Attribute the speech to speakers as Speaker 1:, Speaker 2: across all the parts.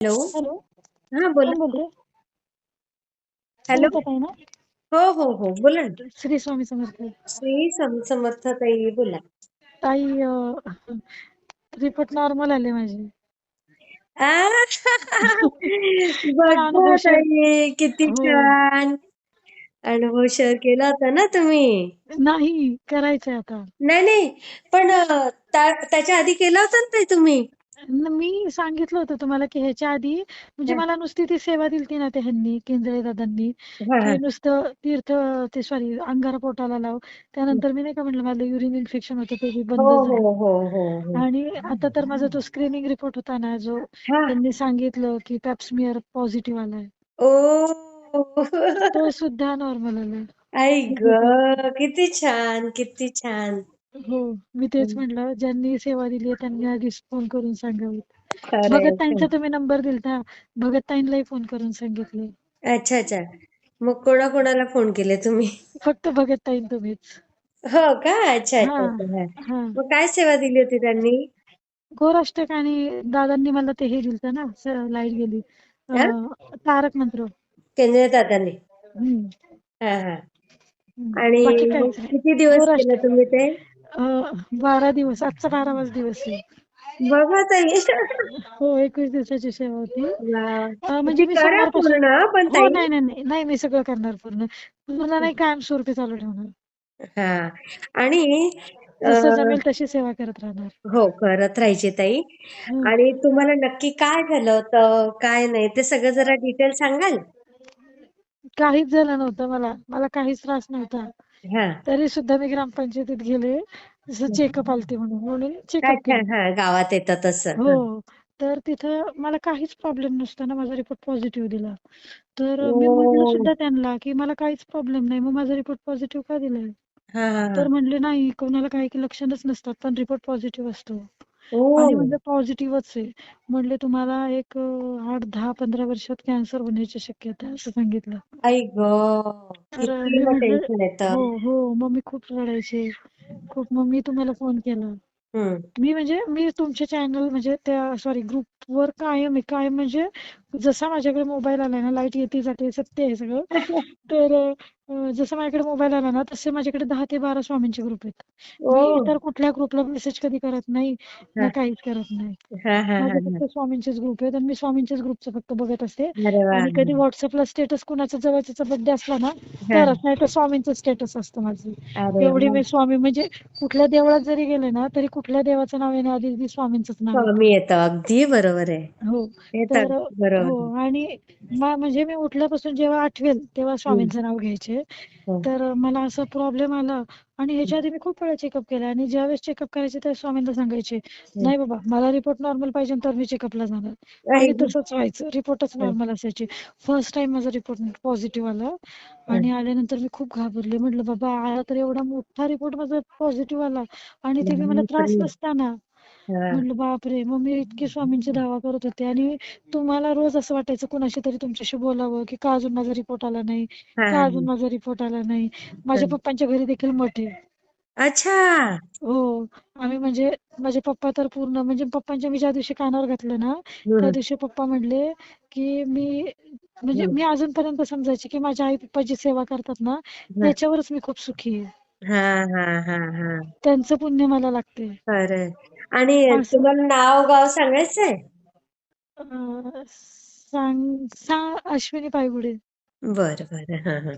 Speaker 1: Hello.
Speaker 2: Hello.
Speaker 1: हा बोला. Hello. हो हो हो. बोला ना.
Speaker 2: श्री स्वामी समर्थ.
Speaker 1: श्री सम समर्थ ताई बोला.
Speaker 2: ताई रिपोर्ट नॉर्मल आले माझे.
Speaker 1: आ,
Speaker 2: मला अनुभव
Speaker 1: बघा
Speaker 2: शेअर
Speaker 1: ताई किती
Speaker 2: हो.
Speaker 1: छान. अनुभव शेअर केला होता ना तुम्ही?
Speaker 2: नाही करायचंय आता.
Speaker 1: नाही नाही. पण अ, त्या- त्याच्या आधी केला होता ना ताई तुम्ही?
Speaker 2: मी सांगितलं होतं तुम्हाला की ह्याच्या आधी म्हणजे मला नुसती ती सेवा दिली ना ते ह्यांनी केंद्रे दादांनी. की नुसतं तीर्थ ते सॉरी अंगारा पोटाला लाव त्यानंतर मी नाही का म्हटलं मला युरिन इन्फेक्शन होतं ते
Speaker 1: हो
Speaker 2: बंद
Speaker 1: हो
Speaker 2: झालं.
Speaker 1: हो
Speaker 2: आणि आता तर माझा तो स्क्रीनिंग रिपोर्ट होता ना जो त्यांनी सांगितलं की पॅप्समियर पॉझिटिव्ह आलाय. तो सुद्धा नॉर्मल आलाय.
Speaker 1: आई ग
Speaker 2: किती
Speaker 1: छान किती छान.
Speaker 2: हो मी तेच म्हटलं ज्यांनी सेवा दिली त्यांनी आधी फोन करून सांगावी भगत ताईंचा तुम्ही नंबर दिलता. भगत ताईंलाही फोन करून सांगितले.
Speaker 1: अच्छा अच्छा. मग कोणा कोणाला फोन केले तुम्ही?
Speaker 2: फक्त भगत ताईं तुम्हीच.
Speaker 1: हो का? अच्छा
Speaker 2: हा
Speaker 1: अच्छा मग काय सेवा दिली होती त्यांनी?
Speaker 2: गोराष्टक आणि दादांनी मला ते हे दिलत ना लाइट गेली. तारक मंत्र.
Speaker 1: केंद्रीय दादांनी? हा हा. आणि किती दिवस केलं तुम्ही ते?
Speaker 2: बारा दिवस आजचा बारावाच दिवस आहे.
Speaker 1: बघा ताई
Speaker 2: हो एकवीस दिवसाची सेवा होती. म्हणजे मी सोमवारपासून हो नाही नाही नाही नाही मी सगळं करणार पूर्ण. मला नाही कायमस्वरूपी चालू ठेवणार.
Speaker 1: हा. आणि
Speaker 2: जसं
Speaker 1: अं,
Speaker 2: जमेल तशी सेवा करत राहणार.
Speaker 1: हो करत राहायची ताई. आणि तुम्हाला नक्की काय झालं होतं काय नाही ते सगळं जरा डिटेल सांगाल?
Speaker 2: काहीच झालं नव्हतं मला. मला काहीच त्रास नव्हता. तरी सुद्धा मी ग्रामपंचायतीत गेले. जसं चेकअप आलते म्हणून. म्हणून चेकअप
Speaker 1: हा गावात येतं तसं. हा.
Speaker 2: तर तिथं मला काहीच प्रॉब्लेम नसताना माझा रिपोर्ट पॉझिटिव्ह दिला. तर मी म्हटलं सुद्धा त्यांना की मला काहीच प्रॉब्लेम नाही. मग माझा रिपोर्ट पॉझिटिव्ह का दिलाय? तर म्हणले नाही कोणाला काही लक्षणच नसतात पण रिपोर्ट पॉझिटिव्ह असतो. आणि म्हणजे पॉझिटिव्हच आहे. म्हणले तुम्हाला एक आठ दहा पंधरा वर्षात कॅन्सर होण्याची शक्यता आहे असं सांगितलं.
Speaker 1: आई ग
Speaker 2: तर हो हो मग मी खूप रडायचे. खूप मग मी तुम्हाला फोन केला. मी म्हणजे मी तुमचे चॅनल म्हणजे त्या सॉरी ग्रुपवर कायम आहे. कायम म्हणजे जसा माझ्याकडे मोबाईल आलाय ना लाइट येते जाते सत्य आहे सगळं. तर जसं माझ्याकडे मोबाईल आला ना तसे माझ्याकडे दहा ते बारा स्वामींचे ग्रुप आहेत. इतर कुठल्या ग्रुपला मेसेज कधी करत नाही ना काहीच करत नाही.
Speaker 1: हा हा हा हा.
Speaker 2: फक्त स्वामींचेच ग्रुप आहेत आणि मी स्वामींचेच ग्रुपचं फक्त बघत असते. आणि कधी व्हॉट्सअपला स्टेटस कुणाचा जवळचा बर्थडे असला ना तरच नाही तर स्वामींचं स्टेटस असतं माझं. एवढी मी स्वामी म्हणजे कुठल्या देवळात जरी गेले ना तरी कुठल्या देवाचं नाव येण्याआधी आधी स्वामींचंच नाव येतं.
Speaker 1: अगदी बरोबर आहे.
Speaker 2: हो. तर हो. आणि म्हणजे मी उठल्यापासून जेव्हा आठवेल तेव्हा स्वामींचं नाव घ्यायचे.
Speaker 1: हम्म,
Speaker 2: तर मला असं प्रॉब्लेम आला. आणि ह्याच्या आधी मी खूप वेळा चेकअप केला आणि ज्यावेळेस चेकअप करायचे त्या स्वामींना सांगायचे. नाही बाबा मला रिपोर्ट नॉर्मल पाहिजे तर मी चेकअपला जाणार. आणि. तसंच व्हायचं. रिपोर्टच नॉर्मल असायचे. फर्स्ट टाइम माझा रिपोर्ट पॉझिटिव्ह आला. आणि आल्यानंतर मी खूप घाबरले. म्हटलं बाबा आला तर एवढा मोठा रिपोर्ट माझा पॉझिटिव्ह आला आणि ते मला त्रास. नसताना.
Speaker 1: हा,
Speaker 2: म्हटलं बापरे मग मी इतकी स्वामींची धावा करत होते आणि तुम्हाला रोज असं वाटायचं कुणाशी तरी तुमच्याशी बोलावं की का अजून माझा रिपोर्ट आला नाही का अजून माझा रिपोर्ट आला नाही. माझ्या. पप्पांच्या घरी देखील मठ आहे.
Speaker 1: अच्छा.
Speaker 2: हो आम्ही म्हणजे माझे पप्पा तर पूर्ण म्हणजे पप्पांच्या मी ज्या दिवशी कानावर घातलं ना त्या दिवशी पप्पा म्हणले की मी म्हणजे मी अजूनपर्यंत समजायचे की माझ्या आई पप्पा जी सेवा करतात ना त्याच्यावरच मी खूप सुखी आहे. त्यांचं पुण्य मला लागते
Speaker 1: आणि
Speaker 2: असं
Speaker 1: तुम्हाला नाव गाव सांगायचंय?
Speaker 2: अं, सांग सांग अश्विनी पायगुडे.
Speaker 1: बरं बरं. हा हा.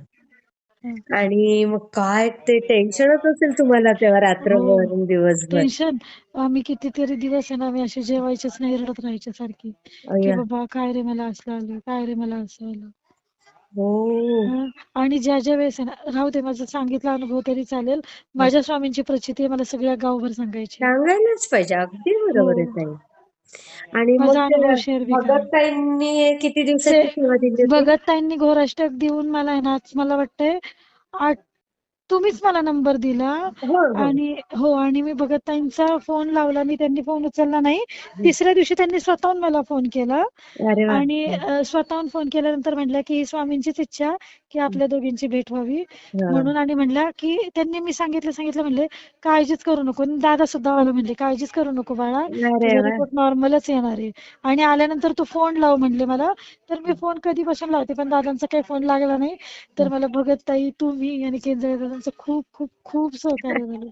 Speaker 2: हं.
Speaker 1: आणि मग काय ते टेन्शनच असेल तुम्हाला तेव्हा
Speaker 2: हो
Speaker 1: रात्रभर आणि दिवसभर?
Speaker 2: टेन्शन आम्ही कितीतरी दिवस आहे ना आम्ही असे जेवायचेच नाही रडत राहायचे सारखी. की
Speaker 1: अय्या.
Speaker 2: बाबा काय रे मला असं आलं काय रे मला असं आलं?
Speaker 1: हो.
Speaker 2: हं. आणि ज्या ज्या वेळेस आहे ना राहू दे माझा सांगितला अनुभव तरी चालेल. माझ्या स्वामींची प्रचिती मला सगळ्या गावभर सांगायची.
Speaker 1: सांगायलाच पाहिजे अगदी
Speaker 2: हो
Speaker 1: बरोबर आहे ताई. आणि मग
Speaker 2: माझा
Speaker 1: ते
Speaker 2: अनुभव शेअर
Speaker 1: भगतताईंनी किती
Speaker 2: से
Speaker 1: दिवसाची सेवा दिली होती?
Speaker 2: भगत ताईंनी घोराष्टक देऊन मला आहे ना आज मला वाटतंय आठ तुम्हीच मला नंबर दिला.
Speaker 1: हो हो.
Speaker 2: आणि हो आणि मी भगत ताईंचा फोन लावला. मी त्यांनी फोन उचलला नाही. तिसऱ्या दिवशी त्यांनी स्वतःहून मला फोन केला. आणि स्वतःहून फोन केल्यानंतर म्हटल्या की स्वामींचीच इच्छा की आपल्या दोघींची भेट व्हावी. म्हणून आणि म्हणल्या की त्यांनी मी सांगितलं सांगितलं म्हणले काळजीच करू नको. दादा सुद्धा मला म्हणले काळजीच करू नको बाळा. रिपोर्ट नॉर्मलच येणार आहे. आणि आल्यानंतर तू फोन लाव म्हणले मला. तर मी फोन कधीपासून लावते? पण दादांचा काही फोन लागला नाही. तर मला भगत ताई तुम्ही आणि केंद्रे दादांचं खूप खूप खूप सहकार्य झालं.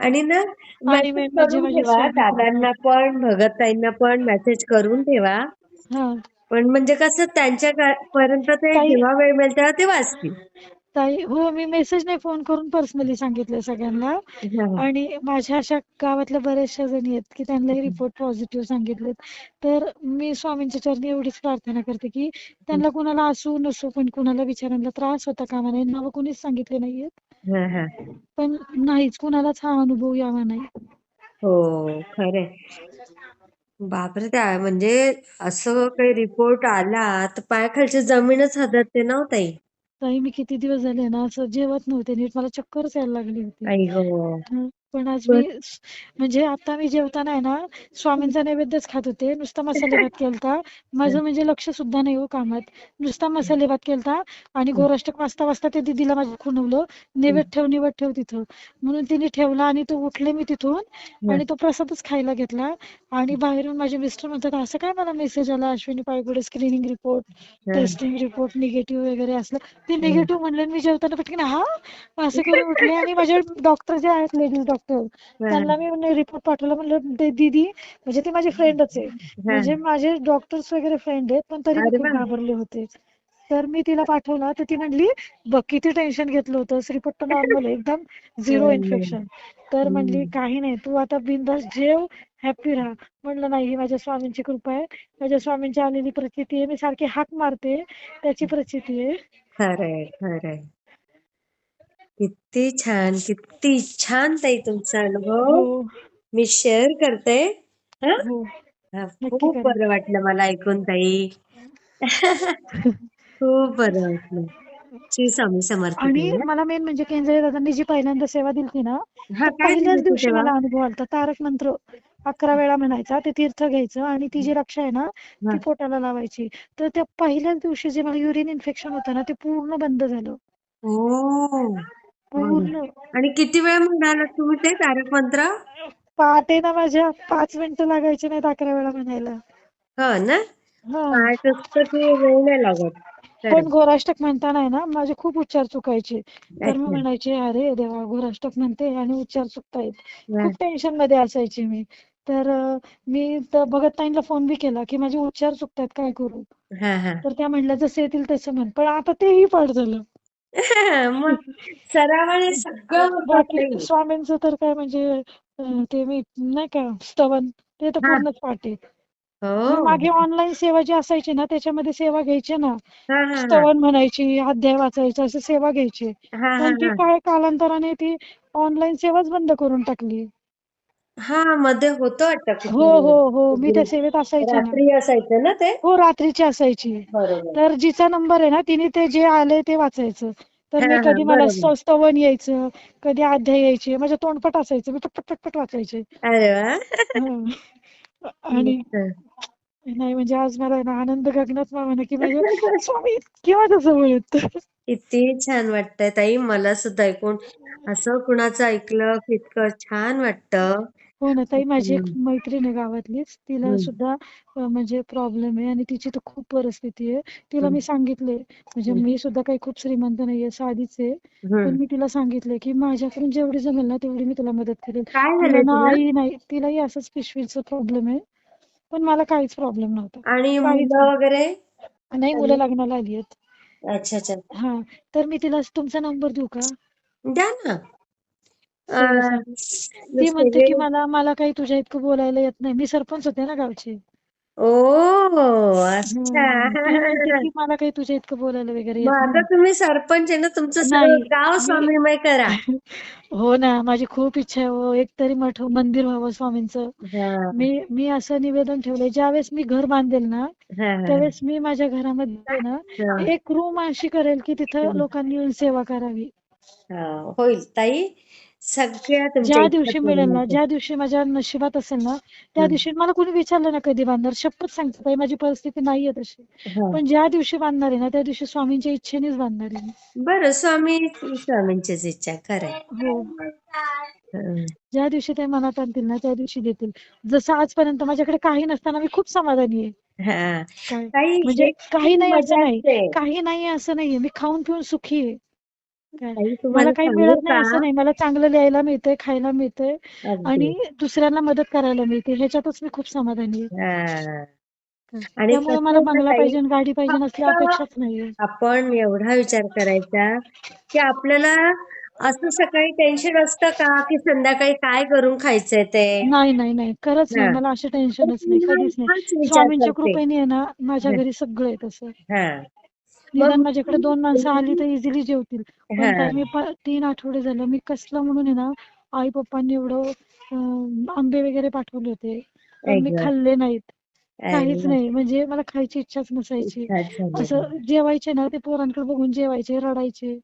Speaker 1: आणि ना मेसेज करून ठेवा दादांना पण भगत ताईंना पण मेसेज करून ठेवा.
Speaker 2: हा.
Speaker 1: पण म्हणजे कसं त्यांच्या पर्यंत ते जेव्हा वेळ मिळेल तेव्हा ते वाचतील.
Speaker 2: ताई हो मी मेसेज नाही फोन करून पर्सनली सांगितलं सगळ्यांना. आणि माझ्या अशा गावातल्या बऱ्याचशा जणी आहेत की त्यांनाही रिपोर्ट पॉझिटिव्ह सांगितलेत. तर मी स्वामींच्या चरणी एवढीच प्रार्थना करते की त्यांना कुणाला असू नसू पण कुणाला बिचाऱ्यांना त्रास होता कामा नये. नावं कोणीच सांगितले नाहीयेत.
Speaker 1: हा, हा.
Speaker 2: पण नाहीच कुणालाच हा अनुभव यावा नाही.
Speaker 1: हो खरंय. बापरे त्या म्हणजे असं काही रिपोर्ट आला तर पायाखालची जमीनच हादरते ना ताई?
Speaker 2: ताई मी किती दिवस झाले ना असं जेवत नव्हते नीट मला चक्करच यायला लागली होती.
Speaker 1: गो.
Speaker 2: हं, पण आज मी म्हणजे आता मी जेवताना आहे ना स्वामींचा नैवेद्यच खात होते नुसता मसाले भात केलता. माझं म्हणजे लक्ष सुद्धा नाही हो कामात. नुसता मसाले भात केलता आणि गोरष्टक वाजता वाजता ते दीदीला माझ्या खुणवलं. नैवेद्य ठेव नैवेद्य ठेव तिथं. म्हणून तिने ठेवला आणि तो उठले मी तिथून आणि तो प्रसादच खायला घेतला. आणि बाहेरून माझे मिस्टर म्हणतात असं काय मला मेसेज आला? Ashwini Paigude screening report testing report negative वगैरे असलं. ते निगेटिव्ह म्हणले मी जेवताना पटकन हा? असं करून उठले? आणि माझे डॉक्टर जे आहेत लेडीज डॉक्टर त्यांना मी रिपोर्ट पाठवला. म्हणलं "दे- दीदी म्हणजे ते माझे फ्रेंडच आहे. म्हणजे माझे डॉक्टर्स वगैरे फ्रेंड आहेत पण तरी. घाबरले होते. तर मी तिला पाठवला तर ती म्हणली बघ किती टेन्शन घेतलं होतं. तर नॉर्मल एकदम झिरो. इन्फेक्शन तर म्हणली. काही नाही. तू आता बिंदास जेव हॅपी राहा. म्हणलं नाही ही माझ्या स्वामींची कृपा आहे. माझ्या स्वामींची आलेली प्रचिती आहे. मी सारखी हाक मारते. त्याची प्रचिती आहे.
Speaker 1: खरंय खरंय किती छान किती छान ताई तुमचा अनुभव.
Speaker 2: हो.
Speaker 1: मी शेअर करते. हा? खूप. बरं वाटलं मला ऐकून ताई. खूप बरं वाटलं. श्री स्वामी समर्थ
Speaker 2: आणि
Speaker 1: हा.
Speaker 2: मला मेन म्हणजे केंद्रे दादांनी जी पहिल्यांदा सेवा दिली ना
Speaker 1: हा
Speaker 2: तर
Speaker 1: काय
Speaker 2: पहिल्याच
Speaker 1: दिलं
Speaker 2: दिवशी
Speaker 1: तेव्हा
Speaker 2: मला अनुभव आलता. तारक मंत्र अकरा वेळा म्हणायचा ते तीर्थ घ्यायचं आणि ती जी रक्षा आहे ना
Speaker 1: हा.
Speaker 2: ती पोटाला लावायची. तर त्या पहिल्याच दिवशी जे मला युरिन इन्फेक्शन होतं ना ते पूर्ण बंद झालं.
Speaker 1: ओ
Speaker 2: पूर्ण.
Speaker 1: आणि किती वेळ म्हणालात तुम्ही ते तारक मंत्र?
Speaker 2: पहाटे ना माझ्या पाच मिनिटं लागायची नाहीत अकरा वेळा म्हणायला.
Speaker 1: हो ना?
Speaker 2: हा.
Speaker 1: काय असतं की वेळ नाही लागत.
Speaker 2: पण
Speaker 1: खरं.
Speaker 2: घोराष्टक म्हणताना आहे ना माझे खूप उच्चार चुकायचे तर मी. म्हणायचे अरे देवा घोराष्टक म्हणते आणि उच्चार चुकतायत. खूप टेन्शनमध्ये असायची मी तर मी तर भगत ताईंना फोन बी केला की माझे उच्चार चुकतायत काय करू तर त्या म्हणल्या जसे येतील तसं म्हण पण आता तेही पाठ झालं
Speaker 1: सरावाने सगळं.
Speaker 2: स्वामींचं तर काय म्हणजे ते मी नाही का स्तवन ते तर. पूर्णच पाठ आहे
Speaker 1: हो.
Speaker 2: मागे ऑनलाईन सेवा जी असायची ना त्याच्यामध्ये सेवा घ्यायची ना. स्तवन म्हणायची अध्याय वाचायचा असं सेवा घ्यायची. पण ती काय कालांतराने ती ऑनलाईन सेवाच बंद करून टाकली.
Speaker 1: हा मध्ये होतं वाटतं.
Speaker 2: हो हो हो. मी त्या. सेवेत असायचे
Speaker 1: रात्री असायचं ना ते?
Speaker 2: हो रात्रीची असायची. तर जिचा नंबर आहे ना तिने ते जे आले ते वाचायचं. तर मी कधी मला स्तवन यायचं कधी अध्याय यायचे माझं तोंडपट असायचं मी पटपट पटपट वाचायचे. आणि. नाही म्हणजे आज मला ना आनंद गगनात मावेना की म्हणजे स्वामी केव्हा जवळ येत
Speaker 1: किती छान वाटतंय ताई. मला सुद्धा ऐकून असं कुणाचं ऐकलं की इतकं छान वाटतं.
Speaker 2: हो ना ताई माझी एक
Speaker 1: हम्म.
Speaker 2: मैत्रीण आहे गावातलीच. तिला. सुद्धा अं, म्हणजे प्रॉब्लेम आहे आणि तिची तर खूप परिस्थिती आहे. तिला. मी सांगितले म्हणजे. मी सुद्धा काही खूप श्रीमंत नाहीये साधीच आहे. पण. मी तिला सांगितले की माझ्याकडून जेवढी जमेल ना तेवढी मी तुला मदत करेल.
Speaker 1: काय
Speaker 2: तिला
Speaker 1: झालंय
Speaker 2: ना
Speaker 1: तुला
Speaker 2: आई नाही तिलाही असंच पिशवीचा प्रॉब्लेम आहे. पण मला काहीच प्रॉब्लेम नव्हता.
Speaker 1: आणि
Speaker 2: काहीच
Speaker 1: मुलं वगैरे?
Speaker 2: नाही मुलं लग्नाला आली आहेत.
Speaker 1: अच्छा अच्छा.
Speaker 2: हा तर मी तिला तुमचा नंबर देऊ का?
Speaker 1: द्या ना.
Speaker 2: ती म्हणते की मला मला काही तुझ्या इतकं बोलायला येत नाही. मी सरपंच होते ना गावचे.
Speaker 1: ओ अच्छा.
Speaker 2: की मला काही तुझ्या इतकं बोलायला वगैरे येत
Speaker 1: मग आता
Speaker 2: नाही.
Speaker 1: तुम्ही सरपंच आहे ना तुमचं सगळं
Speaker 2: नाही,
Speaker 1: गाव
Speaker 2: मी-
Speaker 1: स्वामीमय करा.
Speaker 2: हो ना माझी खूप इच्छा आहे हो. एक तरी मठ मंदिर व्हावं स्वामींचं.
Speaker 1: हा,
Speaker 2: मी मी असं निवेदन ठेवलंय. ज्यावेळेस मी घर बांधेल ना
Speaker 1: हा.
Speaker 2: त्यावेळेस मी माझ्या घरामध्ये ना
Speaker 1: हा.
Speaker 2: एक रूम अशी करेल की तिथं लोकांनी येऊन सेवा करावी.
Speaker 1: हा. होईल. ताई सगळ्या तुमच्या
Speaker 2: ज्या
Speaker 1: इच्छा
Speaker 2: दिवशी
Speaker 1: पूर्ण
Speaker 2: मिळेल ना ज्या दिवशी माझ्या नशिबात असेल ना त्या
Speaker 1: हम्म.
Speaker 2: दिवशी मला कोणी विचारलं ना कधी बांधणार? शपथ सांगते ताई माझी परिस्थिती नाहीये तशी.
Speaker 1: हा.
Speaker 2: पण ज्या दिवशी बांधणार आहे ना त्या दिवशी स्वामींच्या इच्छेनेच बांधणार आहे मी.
Speaker 1: बरं स्वामी स्वामींचीच इच्छा खरंय.
Speaker 2: हो.
Speaker 1: हं.
Speaker 2: ज्या दिवशी ते मनात आणतील ना त्या दिवशी देतील. जसं आजपर्यंत माझ्याकडे काही नसताना मी खूप समाधानी आहे.
Speaker 1: हा.
Speaker 2: काय?
Speaker 1: ताई
Speaker 2: म्हणजे
Speaker 1: हे
Speaker 2: काही
Speaker 1: खूप
Speaker 2: नाही असं नाही. काही नाही असं नाहीये. मी खाऊन पिऊन सुखी आहे. मला काही
Speaker 1: सांगू
Speaker 2: मिळत नाही
Speaker 1: का?
Speaker 2: असं नाही. मला चांगलं लिहायला मिळतंय खायला मिळतंय
Speaker 1: अगदी.
Speaker 2: आणि दुसऱ्यांना मदत करायला मिळते. ह्याच्यातच मी खूप समाधानी आहे.
Speaker 1: हा. आणि
Speaker 2: त्यामुळे मला बंगला
Speaker 1: ताई
Speaker 2: पाहिजे आणि गाडी पाहिजे असल्या
Speaker 1: फक्त
Speaker 2: अपेक्षाच नाहीये.
Speaker 1: आपण एवढा विचार करायचा की आपल्याला असं सकाळी टेन्शन असतं का की संध्याकाळी काय करून खायचंय ते?
Speaker 2: नाही नाही नाही. खरंच
Speaker 1: हा.
Speaker 2: नाही मला असं
Speaker 1: तर
Speaker 2: टेन्शनच नाही. कधीच नाही.
Speaker 1: हाच विचार
Speaker 2: स्वामींच्या
Speaker 1: करते.
Speaker 2: कृपेने आहे ना माझ्या घरी सगळं आहे तसं.
Speaker 1: हा.
Speaker 2: निदान माझ्याकडे दोन माणसं आली तर इझिली जेवतील. मी तीन आठवडे झालं. मी कसलं म्हणून आहे ना आई पप्पांनी एवढं आंबे वगैरे पाठवले होते. पण मी खाल्ले नाहीत. काहीच नाही. म्हणजे मला खायची इच्छाच नसायची. असं जेवायचे ना ते पोरांकडे बघून जेवायचे रडायचे.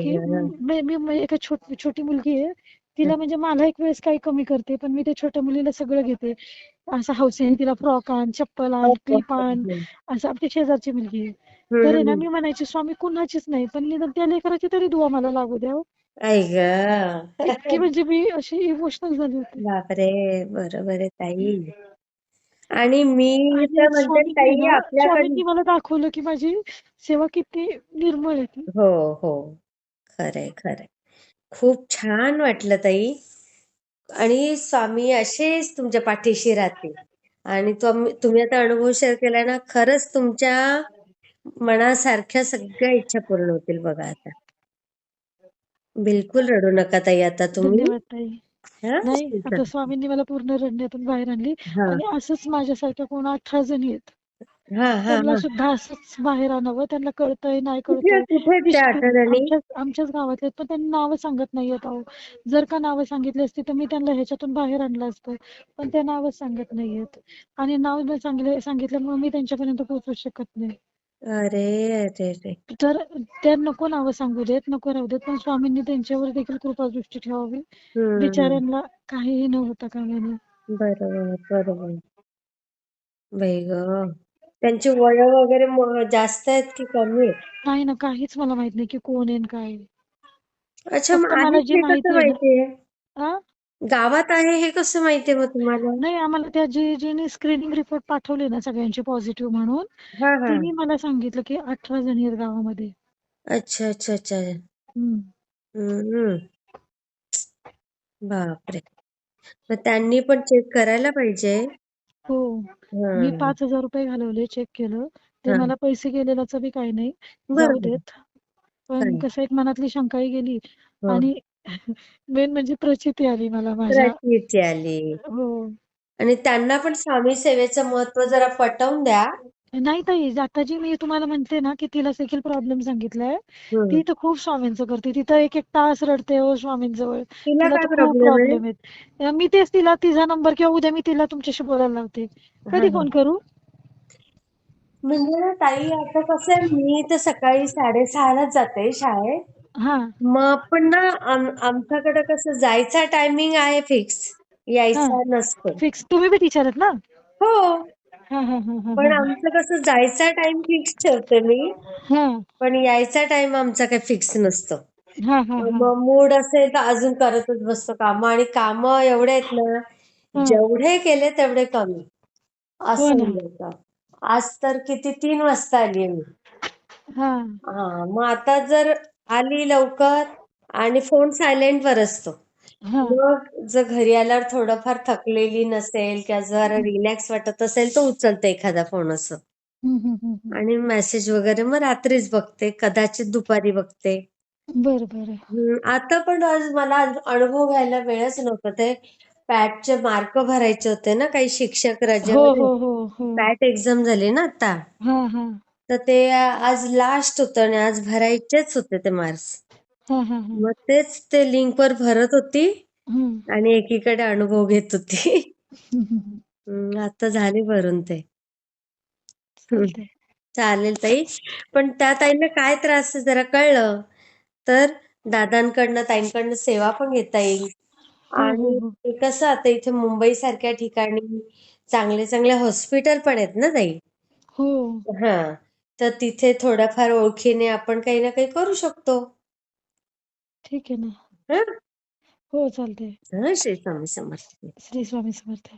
Speaker 2: की मी एका छोटी मुलगी आहे. तिला म्हणजे मला एक वेळेस काही कमी करते पण मी त्या छोट्या मुलीला सगळं घेते. असं हौसेने तिला फ्रॉक आण चप्पल आण क्लिप आण. असं आमची शेजारची मुलगी आहे. तर आहे ना मी म्हणायची स्वामी कुणाचीच नाही पण निदान त्या लेकराची तरी दुवा मला लागू द्या हो.
Speaker 1: ऐक
Speaker 2: इतकी म्हणजे मी अशी इमोशनल झाली होती.
Speaker 1: बापरे बरोबर आहे ताई. आणि मी
Speaker 2: आणि
Speaker 1: तर म्हणते
Speaker 2: स्वामींनी
Speaker 1: ताई
Speaker 2: ना
Speaker 1: आपल्याकडे
Speaker 2: स्वामींनी मला दाखवलं की माझी सेवा किती निर्मळ आहे ती.
Speaker 1: हो हो. खरंय खरंय. खूप छान वाटलं ताई. आणि स्वामी असेच तुमच्या पाठीशी राहतील. आणि तुम- तुम्ही आता अनुभव शेअर केलाय ना खरंच तुमच्या मनासारख्या सगळ्या इच्छा पूर्ण होतील बघा आता. बिलकुल रडू नका ताई आता तुम्ही.
Speaker 2: धन्यवाद ताई.
Speaker 1: हा?
Speaker 2: नाही आता स्वामींनी मला पूर्ण रडण्यातून बाहेर आणली.
Speaker 1: हा.
Speaker 2: आणि असंच माझ्यासारख्या कोण अठरा जणी आहेत.
Speaker 1: हा हा
Speaker 2: त्यांना
Speaker 1: हा
Speaker 2: सुद्धा असंच बाहेर आणावं. त्यांना कळतंय नाही
Speaker 1: कुठे
Speaker 2: कळतंय.
Speaker 1: कुठे आहेत त्या
Speaker 2: विष्णू
Speaker 1: आठवणी
Speaker 2: आमच्याच आमच्याच गावातले आहेत, पण त्यांनी नावं सांगत नाहीयेत अहो. जर का नावं सांगितली असती तर मी त्यांना ह्याच्यातून बाहेर आणलं असतं. पण ते नावं सांगत नाहीयेत आणि नाव न सांगले सांगितल्यामुळे मी त्यांच्यापर्यंत पोहोचू शकत नाही.
Speaker 1: अरे अरे अरे.
Speaker 2: तर त्या नको नावं सांगू देत नको राहू देत. पण स्वामींनी त्यांच्यावर देखील कृपादृष्टी ठेवावी.
Speaker 1: हम्म.
Speaker 2: बिचाऱ्यांना काहीही न होता नये
Speaker 1: बरोबर बरोबर. बाई ग. त्यांची वय वगैरे म- जास्त आहेत की कमी? आहेत
Speaker 2: नाही ना काहीच मला माहीत नाही की कोण आहे आणि काय आहे.
Speaker 1: अच्छा
Speaker 2: फक्त
Speaker 1: मग
Speaker 2: मला
Speaker 1: आहेत
Speaker 2: जे
Speaker 1: हे
Speaker 2: माहिती आहे ना
Speaker 1: माहितीये
Speaker 2: आ?
Speaker 1: गावात आहे हे कसं माहितीये मग तुम्हाला?
Speaker 2: नाही आम्हाला त्या जी जिने स्क्रीनिंग रिपोर्ट पाठवले ना सगळ्यांचे पॉझिटिव्ह म्हणून
Speaker 1: हा हा.
Speaker 2: तिने मला सांगितलं की अठरा जणी आहेत गावामध्ये.
Speaker 1: अच्छा अच्छा अच्छा. बापरे. मग त्यांनी पण चेक करायला पाहिजे.
Speaker 2: हो. मी पाच हजार रुपये घालवले चेक केलं. ते
Speaker 1: हा.
Speaker 2: मला पैसे गेलेल्याचं बी काही नाही. जाऊ
Speaker 1: बरोबर
Speaker 2: देत. पण कसं एक मनातली शंकाही गेली.
Speaker 1: हो.
Speaker 2: आणि मेन म्हणजे प्रचिती आली मला माझ्या.
Speaker 1: प्रचिती आली.
Speaker 2: हो.
Speaker 1: आणि त्यांना पण स्वामी सेवेचं महत्त्व जरा पटवून द्या.
Speaker 2: नाही ताई आता जी मी तुम्हाला म्हणते ना की तिला देखील प्रॉब्लेम सांगितलाय. ती तर खूप स्वामींचं करते. तिथं एक एक तास रडते हो स्वामींजवळ.
Speaker 1: तिला
Speaker 2: तिला
Speaker 1: काय
Speaker 2: तर खूप
Speaker 1: प्रॉब्लेम आहे?
Speaker 2: प्रॉब्लेम आहेत. मी तेच तिला तिचा नंबर किंवा उद्या मी तिला तुमच्याशी बोलायला लावते.
Speaker 1: हा
Speaker 2: कधी
Speaker 1: हा.
Speaker 2: फोन करू?
Speaker 1: म्हणजे ना ताई आता कसं आहे मी तर सकाळी साडेसहालाच जाते शाळेत.
Speaker 2: हा.
Speaker 1: मग पण ना आम आमच्याकडे कसं जायचा टायमिंग आहे फिक्स
Speaker 2: हा.
Speaker 1: यायचा नसतो.
Speaker 2: फिक्स तुम्ही बी टीचर आहेत ना?
Speaker 1: हो.
Speaker 2: हा हा हा हा
Speaker 1: पण
Speaker 2: हा.
Speaker 1: आमचं कसं जायचा टाइम फिक्स ठेवते मी.
Speaker 2: हा.
Speaker 1: पण यायचा टाइम आमचा काही फिक्स नसतो.
Speaker 2: हा हा हा.
Speaker 1: मग मूड असेल तर अजून करतच बसतो काम. आणि काम एवढे आहेत ना
Speaker 2: हा.
Speaker 1: जेवढे केले तेवढे कमी.
Speaker 2: हो
Speaker 1: असं
Speaker 2: ना.
Speaker 1: आज तर किती तीन वाजता आली मी.
Speaker 2: हा.
Speaker 1: हा मग आता जर आली लवकर आणि फोन सायलेंट वर असतो.
Speaker 2: हा.
Speaker 1: मग जर घरी आल्यावर थोडंफार थकलेली नसेल किंवा जर रिलॅक्स वाटत असेल तर उचलते एखादा फोन असं.
Speaker 2: हम्म, हम्म, हम्म, हम्म.
Speaker 1: आणि मेसेज वगैरे मग रात्रीच बघते कदाचित दुपारी बघते.
Speaker 2: बरं बरं.
Speaker 1: हम्म, आता पण आज मला अनुभव घ्यायला वेळच नव्हता. ते पॅटचे मार्क भरायचे होते ना काही शिक्षक
Speaker 2: हो हो हो हो.
Speaker 1: पॅट एक्झाम झाली ना आता.
Speaker 2: हा हा.
Speaker 1: तर ते आज लास्ट होतं आणि आज भरायचेच होते ते मार्क्स मग तेच ते लिंक वर भरत होती. आणि एकीकडे अनुभव घेत होती. आता झाले भरून ते. चालेल ताई. पण त्या ताईला काय त्रास जरा कळलं. तर दादांकडनं ताईंकडनं सेवा पण घेता येईल.
Speaker 2: हो हो
Speaker 1: आणि
Speaker 2: हो.
Speaker 1: ते कसं आता इथे मुंबई सारख्या ठिकाणी चांगले चांगले हॉस्पिटल पण आहेत ना ताई?
Speaker 2: हो.
Speaker 1: हा. तर तिथे थोड्याफार ओळखीने आपण काही ना काही करू शकतो.
Speaker 2: ठीक आहे ना.
Speaker 1: हा?
Speaker 2: हो चालते
Speaker 1: हा, श्री स्वामी समर्थ.
Speaker 2: श्री स्वामी समर्थ.